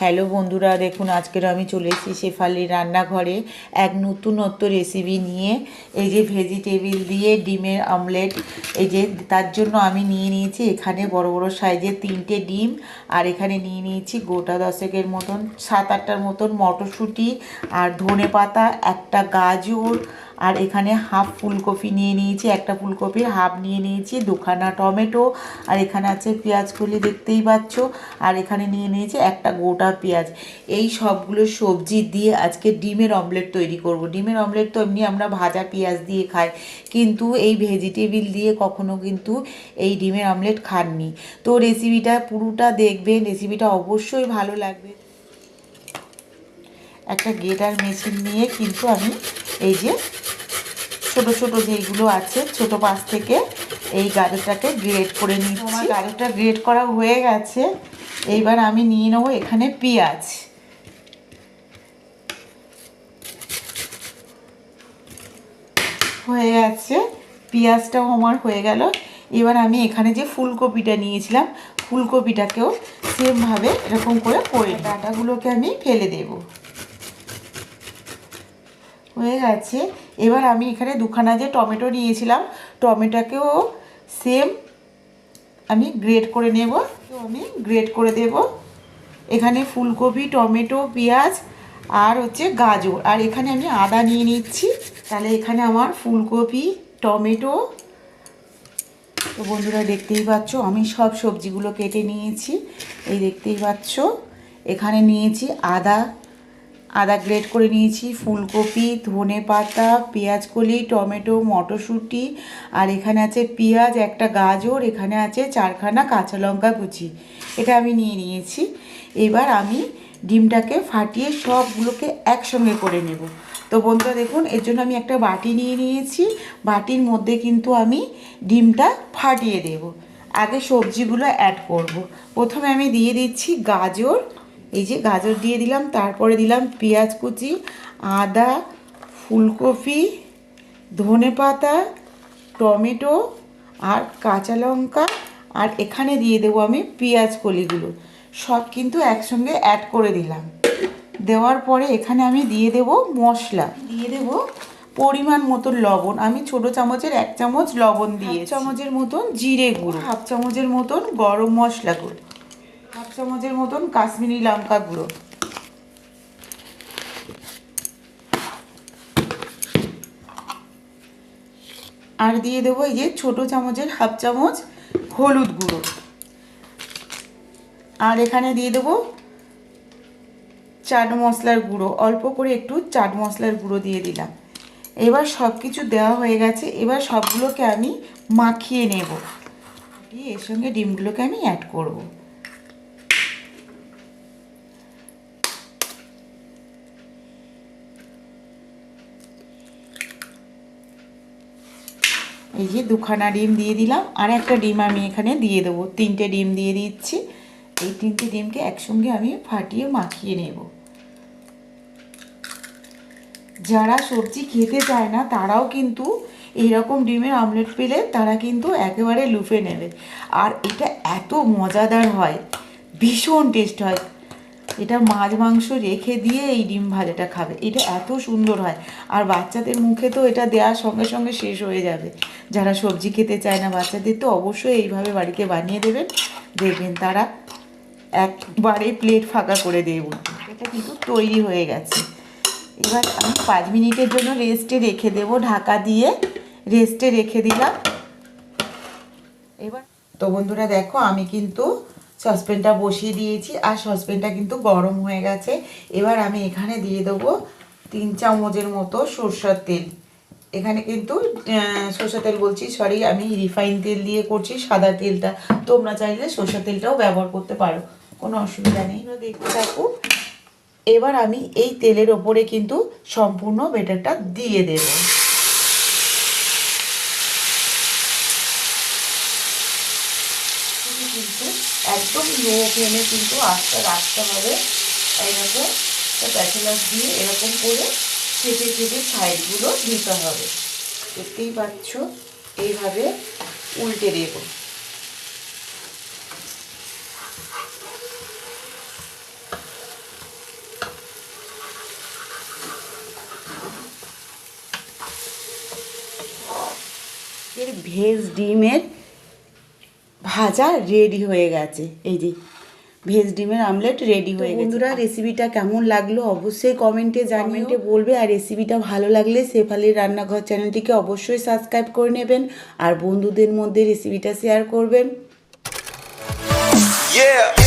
Hello বন্ধুরা, দেখুন আজকের আমি চলে এসেছি শেফালির রান্নাঘরে এক নতুনত্ব রেসিপি নিয়ে। এই যে ভেজিটেবিল দিয়ে ডিমের আমলেট এই যে তার জন্য আমি নিয়ে নিয়েছি এখানে বড় বড় সাইজের তিনটে ডিম আর এখানে নিয়ে নিয়েছি গোটা দশেকের মতন, সাত আটটার মতন মটরশুঁটি আর ধনে পাতা একটা গাজর আর এখানে হাফ ফুলকপি নিয়ে নিয়েছি, একটা ফুলকপির হাফ নিয়ে নিয়েছি, দুখানা টমেটো, আর এখানে আছে পেঁয়াজ কলি দেখতেই পাচ্ছ, আর এখানে নিয়ে নিয়েছি একটা গোটা পেঁয়াজ। এই সবগুলো সবজি দিয়ে আজকে ডিমের অমলেট তৈরি করব। ডিমের অমলেট তো এমনি আমরা ভাজা পেঁয়াজ দিয়ে খাই, কিন্তু এই ভেজিটেবিল দিয়ে কখনো কিন্তু এই ডিমের অমলেট খাননি। তো রেসিপিটা পুরোটা দেখবেন, রেসিপিটা অবশ্যই ভালো লাগবে। একটা গেটার মেশিন নিয়ে কিন্তু আমি এই যে ছোট ছোট যেইগুলো আছে ছোট পাশ থেকে এই গাজরটাকে গ্রেড করে নিচ্ছি। আমার গাজরটা গ্রেড করা হয়ে গেছে। এইবার আমি নিয়ে নেব এখানে পেঁয়াজ। হয়ে গেছে। পেঁয়াজটাও আমার হয়ে গেল। এবার আমি এখানে যে ফুলকপিটা নিয়েছিলাম ফুলকপিটাকেও সেমভাবে এরকম করে করে ডাটাগুলোকে আমি ফেলে দেবো। হয়ে গেছে। এবার আমি এখানে দুখানা যে টমেটো নিয়েছিলাম, টমেটোকেও সেম আমি গ্রেড করে নেব। আমি গ্রেড করে দেব। এখানে ফুলকপি, টমেটো, পেঁয়াজ আর হচ্ছে গাজর। আর এখানে আমি আদা নিয়ে নিচ্ছি। তাহলে এখানে আমার ফুলকপি, টমেটো, তো বন্ধুরা দেখতেই পাচ্ছ, আমি সব সবজিগুলো কেটে নিয়েছি। এই দেখতেই পাচ্ছ, এখানে নিয়েছি আদা আদা গ্রেড করে নিয়েছি, ফুলকপি, ধনে পাতা, পেঁয়াজ কলি, টমেটো, মটরশুঁটি, আর এখানে আছে পেঁয়াজ, একটা গাজর, এখানে আছে চারখানা কাঁচা লঙ্কা কুচি। এটা আমি নিয়ে নিয়েছি। এবার আমি ডিমটাকে ফাটিয়ে সবগুলোকে একসঙ্গে করে নেব। তো বন্ধুরা দেখুন, এর জন্য আমি একটা বাটি নিয়ে নিয়েছি। বাটির মধ্যে কিন্তু আমি ডিমটা ফাটিয়ে দেব। আগে সবজিগুলো অ্যাড করব। প্রথমে আমি দিয়ে দিচ্ছি গাজর এই যে গাজর দিয়ে দিলাম তারপরে দিলাম পেঁয়াজ কুচি আদা ফুলকপি ধনে পাতা টমেটো আর কাঁচা লঙ্কা আর এখানে দিয়ে দেবো আমি পেঁয়াজ কলিগুলো। সব কিন্তু একসঙ্গে অ্যাড করে দিলাম। দেওয়ার পরে এখানে আমি দিয়ে দেব মশলা। দিয়ে দেব পরিমাণ মতো লবণ। আমি ছোট চামচের এক চামচ লবণ দিয়ে চামচের মতন জিরে গুঁড়ো। হাফ চামচের মতন গরম মশলা গুঁড়ো। চামচের মতন কাশ্মীরি লঙ্কা গুঁড়ো। আর দিয়ে দেবো এই যে ছোটো চামচের হাফ চামচ হলুদ গুঁড়ো। আর এখানে দিয়ে দেবো চাট মশলার গুঁড়ো। অল্প করে একটু চাট মশলার গুঁড়ো দিয়ে দিলাম। এবার সব কিছু দেওয়া হয়ে গেছে। এবার সবগুলোকে আমি মাখিয়ে নেব। এর সঙ্গে ডিমগুলোকে আমি অ্যাড করব। এই যে দুখানা ডিম দিয়ে দিলাম, আর একটা ডিম আমি এখানে দিয়ে দেবো। তিনটে ডিম দিয়ে দিচ্ছি। এই তিনটে ডিমকে একসঙ্গে আমি ফাটিয়ে মাখিয়ে নেব। যারা সবজি খেতে চায় না, তারাও কিন্তু এইরকম ডিমের আমলেট পেলে তারা কিন্তু একেবারে লুফে নেবে। আর এটা এত মজাদার হয়, ভীষণ টেস্ট হয়। এটা মাছ মাংস রেখে দিয়ে এই ডিম ভাজাটা খাবে। এটা এত সুন্দর হয়। আর বাচ্চাদের মুখে তো এটা দেওয়ার সঙ্গে সঙ্গে শেষ হয়ে যাবে। যারা সবজি খেতে চায় না বাচ্চাদের তো অবশ্যই এইভাবে বাড়িতে বানিয়ে দেবেন। দেখবেন তারা একবারে প্লেট ফাঁকা করে দেব। এটা কিন্তু তৈরি হয়ে গেছে। এবার আমি পাঁচ মিনিটের জন্য রেস্টে রেখে দেব। ঢাকা দিয়ে রেস্টে রেখে দিলাম। এবার তো বন্ধুরা দেখো, আমি কিন্তু সসপ্যানটা বসিয়ে দিয়েছি, আর সসপ্যানটা কিন্তু গরম হয়ে গেছে। এবার আমি এখানে দিয়ে দেবো তিন চামচের মতো সরষের তেল। এখানে কিন্তু সরষের তেল বলছি সরি আমি রিফাইন তেল দিয়ে করছি, সাদা তেলটা। তোমরা চাইলে সরষের তেলটাও ব্যবহার করতে পারো, কোনো অসুবিধা নেই। দেখতে থাকো। এবার আমি এই তেলের ওপরে কিন্তু সম্পূর্ণ বেটারটা দিয়ে দেবো। একদম লো ফ্লেমে কিন্তু আস্তে রাখতে হবে। এরকম প্যাচেলাস দিয়ে এরকম করে চেপে চেপে সাইডগুলো দিতে হবে। দেখতেই পাচ্ছ, এইভাবে উল্টে দেব। ভেজ ডিমের ভাজা রেডি হয়ে গেছে। এই যে ভেজ ডিমের আমলেট রেডি হয়ে গেছে। বন্ধুরা রেসিপিটা কেমন লাগল অবশ্যই কমেন্টে জানিয়ে বলবে আর রেসিপিটা ভালো লাগলে শেফালির রান্নাঘর চ্যানেলটিকে অবশ্যই সাবস্ক্রাইব করে নেবেন আর বন্ধুদের মধ্যে রেসিপিটা শেয়ার করবেন। Yeah.